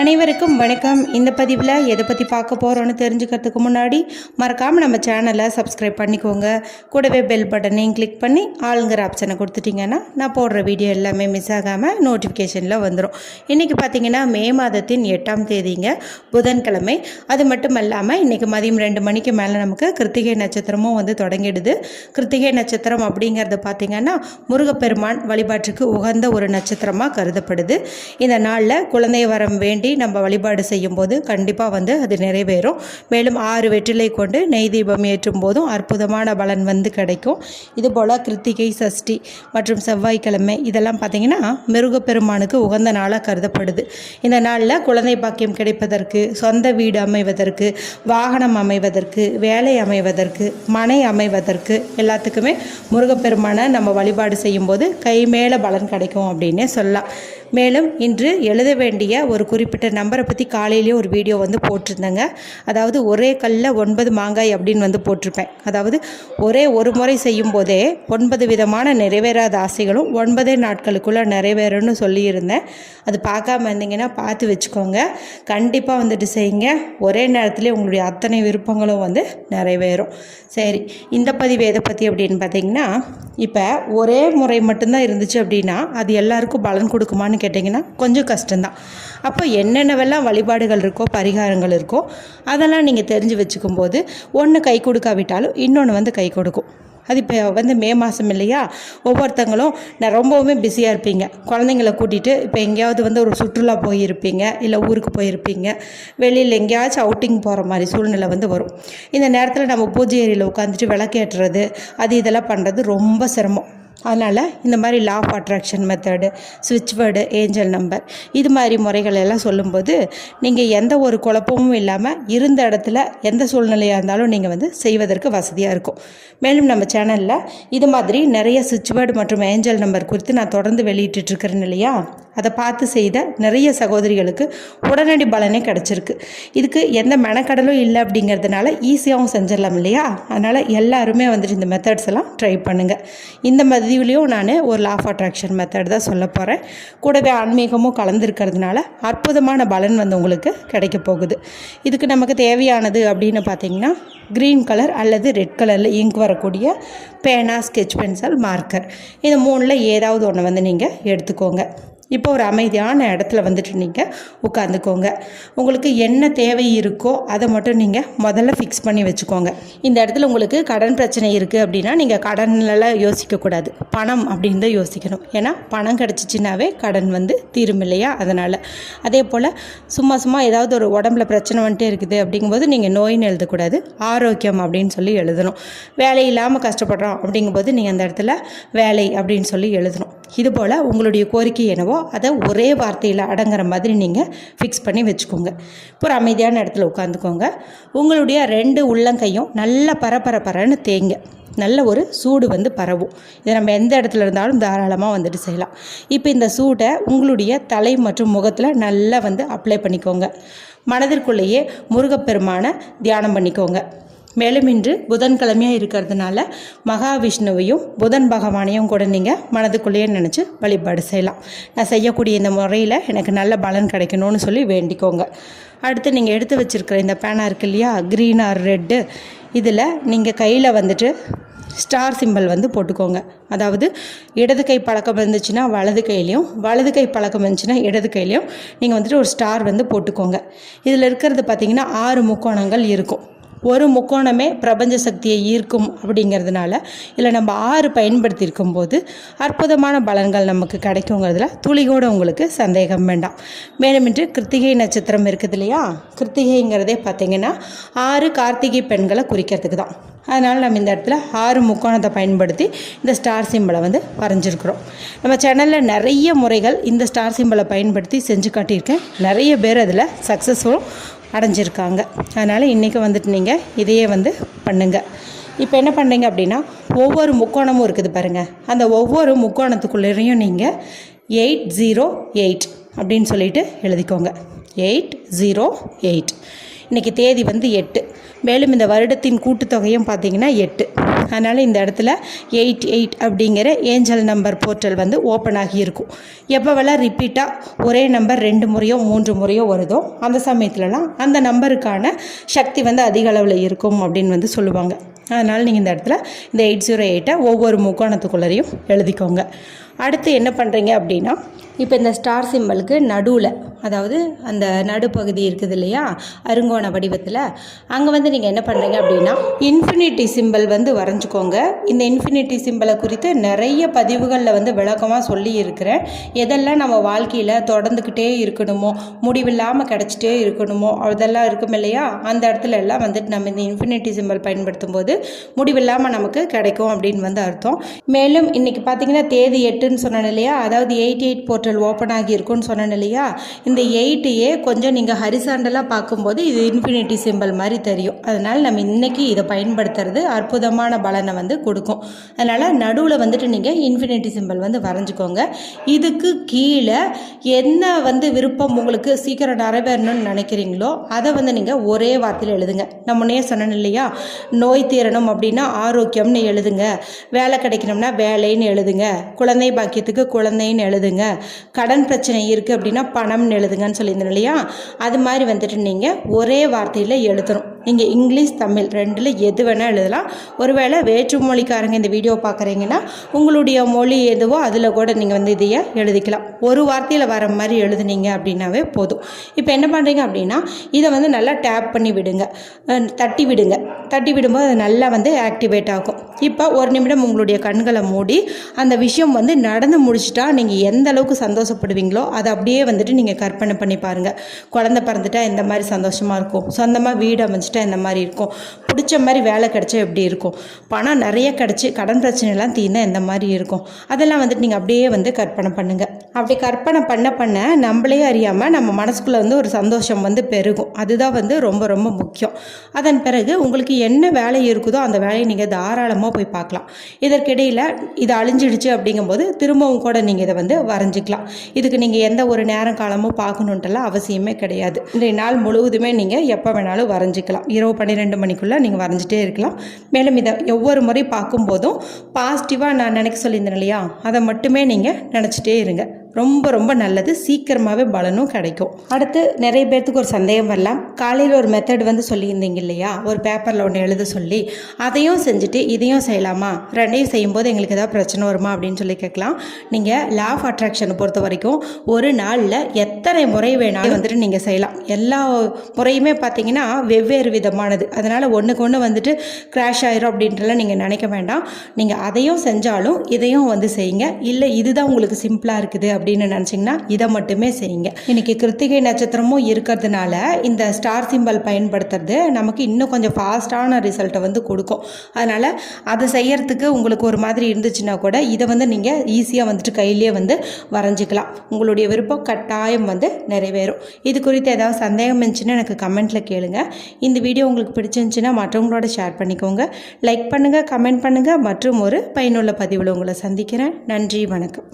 அனைவருக்கும் வணக்கம். இந்த பதிவில் எதை பற்றி பார்க்க போகிறோன்னு தெரிஞ்சுக்கிறதுக்கு முன்னாடி மறக்காமல் நம்ம சேனலை சப்ஸ்கிரைப் பண்ணிக்கோங்க. கூடவே பெல் பட்டனையும் கிளிக் பண்ணி ஆளுங்கிற ஆப்ஷனை கொடுத்துட்டிங்கன்னா நான் போடுற வீடியோ எல்லாமே மிஸ் ஆகாமல் நோட்டிஃபிகேஷனில் வந்துடும் இன்றைக்கி பார்த்தீங்கன்னா மே மாதத்தின் எட்டாம் தேதிங்க புதன்கிழமை. அது மட்டும் இல்லாமல் இன்றைக்கி மதியம் ரெண்டு மணிக்கு மேலே நமக்கு கிருத்திகை நட்சத்திரமும் வந்து தொடங்கிடுது. கிருத்திகை நட்சத்திரம் அப்படிங்கிறது பார்த்திங்கன்னா முருகப்பெருமான் வழிபாட்டுக்கு உகந்த ஒரு நட்சத்திரமாக கருதப்படுது. இந்த நாளில் குழந்தை வரம் வேண்டி நம்ம வழிபாடு செய்யும்போது கண்டிப்பாக வந்து அது நிறைவேறும். மேலும் ஆறு வெற்றிலை கொண்டு நெய் தீபம் ஏற்றும் போதும் அற்புதமான பலன் வந்து கிடைக்கும். இதுபோல் கிருத்திகை சஷ்டி மற்றும் செவ்வாய்க்கிழமை இதெல்லாம் பார்த்திங்கன்னா மிருகப்பெருமானுக்கு உகந்த நாளாக கருதப்படுது. இந்த நாளில் குழந்தை பாக்கியம் கிடைப்பதற்கு சொந்த வீடு அமைவதற்கு வாகனம் அமைவதற்கு வேலை அமைவதற்கு மனை அமைவதற்கு எல்லாத்துக்குமே முருகப்பெருமானை நம்ம வழிபாடு செய்யும்போது கை மேலே பலன் கிடைக்கும் அப்படின்னே சொல்லலாம். மேலும் இன்று எழுத வேண்டிய ஒரு குறிப்பிட்ட நம்பரை பற்றி காலையிலேயே ஒரு வீடியோ வந்து போட்டிருந்தேங்க. அதாவது ஒரே கல்லில் ஒன்பது மாங்காய் அப்படின்னு வந்து போட்டிருப்பேன். அதாவது ஒரே ஒரு முறை செய்யும் போதே ஒன்பது விதமான நிறைவேறாத ஆசைகளும் ஒன்பதே நாட்களுக்குள்ளே நிறைவேறும்னு சொல்லியிருந்தேன். அது பார்க்காம இருந்தீங்கன்னா பார்த்து வச்சுக்கோங்க. கண்டிப்பாக வந்துட்டு செய்யுங்க. ஒரே நேரத்திலே உங்களுடைய அத்தனை விருப்பங்களும் வந்து நிறைவேறும். சரி இந்த பதிவு எதை பற்றி அப்படின்னு பார்த்தீங்கன்னா இப்போ ஒரே முறை மட்டும்தான் இருந்துச்சு அப்படின்னா அது எல்லாருக்கும் பலன் கொடுக்குமான்னு கேட்டிங்கன்னா கொஞ்சம் கஷ்டம்தான். அப்போ என்னென்னவெல்லாம் வழிபாடுகள் இருக்கோ பரிகாரங்கள் இருக்கோ அதெல்லாம் நீங்கள் தெரிஞ்சு வச்சுக்கும்போது ஒன்று கை கொடுக்காவிட்டாலும் இன்னொன்று வந்து கை கொடுக்கும். அது இப்போ வந்து மே மாதம் இல்லையா? ஒவ்வொருத்தங்களும் நான் ரொம்பவுமே பிஸியாக இருப்பீங்க. குழந்தைங்கள கூட்டிகிட்டு இப்போ எங்கேயாவது வந்து ஒரு சுற்றுலா போயிருப்பீங்க இல்லை ஊருக்கு போயிருப்பீங்க வெளியில் எங்கேயாச்சும் அவுட்டிங் போகிற மாதிரி சூழ்நிலை வந்து வரும். இந்த நேரத்தில் நம்ம பூஜை ஏரியில் உட்காந்துட்டு விளக்கேற்றுறது அது இதெல்லாம் பண்ணுறது ரொம்ப சிரமம். அதனால் இந்த மாதிரி லா ஆஃப் அட்ராக்ஷன் மெத்தடு ஸ்விட்ச் வேர்டு ஏஞ்சல் நம்பர் இது மாதிரி முறைகள் எல்லாம் சொல்லும்போது நீங்கள் எந்த ஒரு குழப்பமும் இல்லாமல் இருந்த இடத்துல எந்த சூழ்நிலையாக இருந்தாலும் நீங்கள் வந்து செய்வதற்கு வசதியாக இருக்கும். மேலும் நம்ம சேனலில் இது மாதிரி நிறைய ஸ்விட்ச் வேர்டு மற்றும் ஏஞ்சல் நம்பர் குறித்து நான் தொடர்ந்து வெளியிட்டுருக்கிறேன் இல்லையா? அதை பார்த்து செய்த நிறைய சகோதரிகளுக்கு உடனடி பலனே கிடச்சிருக்கு. இதுக்கு எந்த மெனக்கடலும் இல்லை அப்படிங்கிறதுனால ஈஸியாகவும் செஞ்சிடலாம் இல்லையா? அதனால் எல்லாருமே வந்துட்டு இந்த மெத்தட்ஸ் எல்லாம் ட்ரை பண்ணுங்கள் இந்த மதிவுலேயும் நான் ஒரு லா ஆஃப் அட்ராக்ஷன் மெத்தட் தான் சொல்ல போகிறேன் கூடவே ஆன்மீகமும் கலந்துருக்கிறதுனால அற்புதமான பலன் வந்து உங்களுக்கு கிடைக்க போகுது. இதுக்கு நமக்கு தேவையானது அப்படின்னு பார்த்தீங்கன்னா க்ரீன் கலர் அல்லது ரெட் கலரில் இங்க் வரக்கூடிய பேனா ஸ்கெச் பென்சில் மார்க்கர் இது மூணில் ஏதாவது ஒன்று வந்து நீங்கள் எடுத்துக்கோங்க. இப்போ ஒரு அமைதியான இடத்துல வந்துட்டு நீங்கள் உட்காந்துக்கோங்க. உங்களுக்கு என்ன தேவை இருக்கோ அதை மட்டும் நீங்கள் முதல்ல ஃபிக்ஸ் பண்ணி வச்சுக்கோங்க. இந்த இடத்துல உங்களுக்கு கடன் பிரச்சனை இருக்குது அப்படின்னா நீங்கள் கடன்லாம் யோசிக்கக்கூடாது பணம் அப்படின்னு தான் யோசிக்கணும். ஏன்னா பணம் கிடச்சிச்சின்னாவே கடன் வந்து தீரும் இல்லையா? அதனால். அதே போல் சும்மா சும்மா ஏதாவது ஒரு உடம்புல பிரச்சனை வந்துட்டே இருக்குது அப்படிங்கும்போது நீங்கள் நோயின்னு எழுதக்கூடாது ஆரோக்கியம் அப்படின்னு சொல்லி எழுதணும். வேலை இல்லாமல் கஷ்டப்படுறோம் அப்படிங்கும்போது நீங்கள் அந்த இடத்துல வேலை அப்படின்னு சொல்லி எழுதணும். இதுபோல் உங்களுடைய கோரிக்கை என்னவோ அதை ஒரே வார்த்தையில் அடங்குற மாதிரி நீங்கள் ஃபிக்ஸ் பண்ணி வச்சுக்கோங்க. ஒரு அமைதியான இடத்துல உட்காந்துக்கோங்க உங்களுடைய ரெண்டு உள்ளங்கையும் நல்லா பரபரப்பரன்னு தேங்க நல்ல ஒரு சூடு வந்து பரவும். இதை நம்ம எந்த இடத்துல இருந்தாலும் தாராளமாக வந்துட்டு செய்யலாம். இப்போ இந்த சூடை உங்களுடைய தலை மற்றும் முகத்தில் நல்லா வந்து அப்ளை பண்ணிக்கோங்க. மனதிற்குள்ளேயே முருகப்பெருமான தியானம் பண்ணிக்கோங்க. மேலும் இன்று புதன்கிழமையாக இருக்கிறதுனால மகாவிஷ்ணுவையும் புதன் பகவானையும் கூட நீங்கள் மனதுக்குள்ளேயே நினச்சி வழிபாடு செய்யலாம். நான் செய்யக்கூடிய இந்த முறையில் எனக்கு நல்ல பலன் கிடைக்கணும்னு சொல்லி வேண்டிக்கோங்க. அடுத்து நீங்கள் எடுத்து வச்சுருக்கிற இந்த பேனா இருக்கு இல்லையா? க்ரீன் ஆர் ரெட்டு இதில் நீங்கள் கையில் வந்துட்டு ஸ்டார் சிம்பிள் வந்து போட்டுக்கோங்க. அதாவது இடது கை பழக்கம் இருந்துச்சுன்னா வலது கையிலையும் வலது கை பழக்கம் இருந்துச்சுன்னா இடது கையிலையும் நீங்கள் வந்துட்டு ஒரு ஸ்டார் வந்து போட்டுக்கோங்க. இதில் இருக்கிறது பார்த்திங்கன்னா ஆறு முக்கோணங்கள் இருக்கும். ஒரு முக்கோணமே பிரபஞ்ச சக்தியை ஈர்க்கும் அப்படிங்கிறதுனால இல்லை நம்ம ஆறு பயன்படுத்தியிருக்கும் போது அற்புதமான பலன்கள் நமக்கு கிடைக்குங்கிறதுல துளி கூட உங்களுக்கு சந்தேகம் வேண்டாம். மேலுமின்றி கிருத்திகை நட்சத்திரம் இருக்குது இல்லையா? கிருத்திகைங்கிறதே பார்த்திங்கன்னா ஆறு கார்த்திகை பெண்களை குறிக்கிறதுக்கு தான். அதனால் நம்ம இந்த இடத்துல ஆறு முக்கோணத்தை பயன்படுத்தி இந்த ஸ்டார் சிம்பிளை வந்து வரைஞ்சிருக்கிறோம். நம்ம சேனலில் நிறைய முறைகள் இந்த ஸ்டார் சிம்பிளை பயன்படுத்தி செஞ்சு காட்டியிருக்கேன். நிறைய பேர் அதில் சக்ஸஸ்ஃபுல்லும் அடைஞ்சிருக்காங்க. அதனால் இன்றைக்கி வந்துட்டு நீங்கள் இதையே வந்து பண்ணுங்கள் இப்போ என்ன பண்ணுறீங்க அப்படின்னா ஒவ்வொரு முக்கோணமும் இருக்குது பாருங்கள் அந்த ஒவ்வொரு முக்கோணத்துக்குள்ளேயும் நீங்கள் எயிட் ஜீரோ எயிட் அப்படின்னு சொல்லிட்டு எழுதிக்கோங்க. Eight zero eight. இன்றைக்கி தேதி வந்து எட்டு. மேலும் இந்த வருடத்தின் கூட்டுத்தொகையும் பார்த்தீங்கன்னா எட்டு. அதனால் இந்த இடத்துல எயிட் எயிட் அப்படிங்கிற ஏஞ்சல் நம்பர் போர்ட்டல் வந்து ஓப்பன் ஆகி இருக்கும். எப்போவெல்லாம் ரிப்பீட்டாக ஒரே நம்பர் ரெண்டு முறையோ மூன்று முறையோ வருதோ அந்த சமயத்துலலாம் அந்த நம்பருக்கான சக்தி வந்து அதிக அளவில் இருக்கும் அப்படின்னு வந்து சொல்லுவாங்க. அதனால் நீங்கள் இந்த இடத்துல இந்த எயிட் ஜீரோ எயிட்டை ஒவ்வொரு முக்கோணத்துக்குள்ளரையும் எழுதிக்கோங்க. அடுத்து என்ன பண்ணுறீங்க அப்படின்னா இப்போ இந்த ஸ்டார் சிம்பலுக்கு நடுவில் அதாவது அந்த நடுப்பகுதி இருக்குது இல்லையா அருங்கோண வடிவத்தில் அங்கே வந்து நீங்கள் என்ன பண்ணுறீங்க அப்படின்னா இன்ஃபினிட்டி சிம்பல் வந்து வரைஞ்சிக்கோங்க. இந்த இன்ஃபினிட்டி சிம்பலை குறித்து நிறைய பதிவுகளில் வந்து விளக்கமாக சொல்லி இருக்கிறேன் எதெல்லாம் நம்ம வாழ்க்கையில் தொடர்ந்துக்கிட்டே இருக்கணுமோ முடிவில்லாமல் கிடச்சிட்டே இருக்கணுமோ அதெல்லாம் இருக்கும் இல்லையா அந்த இடத்துல எல்லாம் வந்துட்டு நம்ம இந்த இன்ஃபினிட்டி சிம்பல் பயன்படுத்தும் போது முடிவில்லாமல் நமக்கு கிடைக்கும் அப்படின்னு வந்து அர்த்தம். மேலும் இன்றைக்கி பார்த்தீங்கன்னா தேதி எட்டுன்னு சொன்னேன் இல்லையா அதாவது எயிட் போட்டு போர்ட்டல் ஓப்பன் ஆகியிருக்குன்னு சொன்னேன் இல்லையா? இந்த எயிட்டையே கொஞ்சம் நீங்கள் ஹரிசாண்டலாக பார்க்கும்போது இது இன்ஃபினிட்டி சிம்பிள் மாதிரி தெரியும். அதனால் நம்ம இன்றைக்கி இதை பயன்படுத்துறது அற்புதமான பலனை வந்து கொடுக்கும். அதனால் நடுவில் வந்துட்டு நீங்கள் இன்ஃபினிட்டி சிம்பிள் வந்து வரைஞ்சிக்கோங்க. இதுக்கு கீழே என்ன வந்து விருப்பம் உங்களுக்கு சீக்கிரம் நிறைவேறணும்னு நினைக்கிறீங்களோ அதை வந்து நீங்கள் ஒரே வார்த்தையில் எழுதுங்க. நம்ம முன்னே சொன்னேன் இல்லையா? நோய் தீரணும் அப்படின்னா ஆரோக்கியம்னு எழுதுங்க. வேலை கிடைக்கணும்னா வேலைன்னு எழுதுங்க. குழந்தை பாக்கியத்துக்கு குழந்தைன்னு எழுதுங்க. கடன் பிரச்சனை இருக்குது அப்படின்னா பணம்னு எழுதுங்கன்னு சொல்லியிருந்தேன் இல்லையா? அது மாதிரி வந்துட்டு நீங்கள் ஒரே வார்த்தையில் எழுதணும். நீங்கள் இங்கிலீஷ் தமிழ் ரெண்டில் எது வேணால் எழுதலாம். ஒருவேளை வேற்று மொழிக்காரங்க இந்த வீடியோ பார்க்குறீங்கன்னா உங்களுடைய மொழி எதுவோ அதில் கூட நீங்கள் வந்து இதையே எழுதிக்கலாம். ஒரு வார்த்தையில் வர மாதிரி எழுதுனீங்க அப்படின்னாவே போதும். இப்போ என்ன பண்ணுறீங்க அப்படின்னா இதை வந்து நல்லா டேப் பண்ணி விடுங்க. தட்டி விடுங்க. தட்டி விடும்போது அது நல்லா வந்து ஆக்டிவேட் ஆகும். இப்போ ஒரு நிமிடம் உங்களுடைய கண்களை மூடி அந்த விஷயம் வந்து நடந்து முடிச்சிட்டா நீங்கள் எந்த அளவுக்கு சந்தோஷப்படுவீங்களோ அதை அப்படியே வந்துட்டு நீங்கள் கற்பனை பண்ணி பாருங்கள் குழந்தை பிறந்துட்டா எந்த மாதிரி சந்தோஷமாக இருக்கும்? சொந்தமாக வீடு கஷ்டம் இந்த மாதிரி இருக்கும். பிடிச்ச மாதிரி வேலை கிடைச்சா எப்படி இருக்கும்? பணம் நிறைய கிடச்சி கடன் பிரச்சனைலாம் தீர்ந்தா எந்த மாதிரி இருக்கும்? அதெல்லாம் வந்துட்டு நீங்கள் அப்படியே வந்து கற்பனை பண்ணுங்கள் அப்படி கற்பனை பண்ண பண்ண நம்மளே அறியாமல் நம்ம மனசுக்குள்ளே வந்து ஒரு சந்தோஷம் வந்து பெருகும். அதுதான் வந்து ரொம்ப ரொம்ப முக்கியம். அதன் பிறகு உங்களுக்கு என்ன வேலை இருக்குதோ அந்த வேலையை நீங்கள் தாராளமாக போய் பார்க்கலாம். இதற்கிடையில் இது அழிஞ்சிடுச்சு அப்படிங்கும்போது திரும்பவும் கூட நீங்கள் இதை வந்து வரைஞ்சிக்கலாம். இதுக்கு நீங்கள் எந்த ஒரு நேரம் காலமும் பார்க்கணுன்ட்டுலாம் அவசியமே கிடையாது. இன்றைய நாள் முழுவதுமே நீங்கள் எப்போ வேணாலும் வரைஞ்சிக்கலாம். இரவு பன்னிரெண்டு மணிக்குள்ளே நீங்கள் வரைஞ்சிட்டே இருக்கலாம். மேலும் இதை ஒவ்வொரு முறை பார்க்கும்போதும் பாசிட்டிவாக நான் நினைக்க சொல்லியிருந்தேன் இல்லையா? அதை மட்டுமே நீங்கள் நினச்சிட்டே இருங்க. ரொம்ப ரொம்ப நல்லது. சீக்கிரமாகவே பலனும் கிடைக்கும். அடுத்து நிறைய பேர்த்துக்கு ஒரு சந்தேகம் வரலாம். காலையில் ஒரு மெத்தட் வந்து சொல்லியிருந்தீங்க இல்லையா? ஒரு பேப்பரில் ஒன்று எழுத சொல்லி அதையும் செஞ்சுட்டு இதையும் செய்யலாமா? ரெண்டையும் செய்யும்போது எங்களுக்கு ஏதாவது பிரச்சனை வருமா? அப்படின்னு சொல்லி கேட்கலாம். நீங்கள் லா ஆஃப் அட்ராக்ஷனை பொறுத்த வரைக்கும் ஒரு நாளில் எத்தனை முறை வேணாலும் வந்துட்டு நீங்கள் செய்யலாம். எல்லா முறையுமே பார்த்தீங்கன்னா வெவ்வேறு விதமானது. அதனால் ஒன்றுக்கு ஒன்று வந்துட்டு கிராஷ் ஆயிரும் அப்படின்றலாம் நீங்கள் நினைக்க வேண்டாம். நீங்கள் அதையும் செஞ்சாலும் இதையும் வந்து செய்யுங்க. இல்லை இதுதான் உங்களுக்கு சிம்பிளாக இருக்குது அப்படின்னு அப்படின்னு நினச்சிங்கன்னா இதை மட்டுமே செய்யுங்க. இன்னைக்கு கிருத்திகை நட்சத்திரமும் இருக்கிறதுனால இந்த ஸ்டார் சிம்பல் பயன்படுத்துறது நமக்கு இன்னும் கொஞ்சம் ஃபாஸ்ட்டான ரிசல்ட்டை வந்து கொடுக்கும். அதனால் அதை செய்யறதுக்கு உங்களுக்கு ஒரு மாதிரி இருந்துச்சுன்னா கூட இதை வந்து நீங்கள் ஈஸியாக வந்துட்டு கையிலேயே வந்து வரைஞ்சிக்கலாம். உங்களுடைய விருப்பம் கட்டாயம் வந்து நிறைவேறும். இது குறித்து ஏதாவது சந்தேகம் இருந்துச்சுன்னா எனக்கு கமெண்ட்டில் கேளுங்க. இந்த வீடியோ உங்களுக்கு பிடிச்சிருந்துச்சுன்னா மற்றவங்களோட ஷேர் பண்ணிக்கோங்க. லைக் பண்ணுங்கள் கமெண்ட் பண்ணுங்கள் மற்றும் ஒரு பயனுள்ள பதிவில் உங்களை சந்திக்கிறேன். நன்றி வணக்கம்.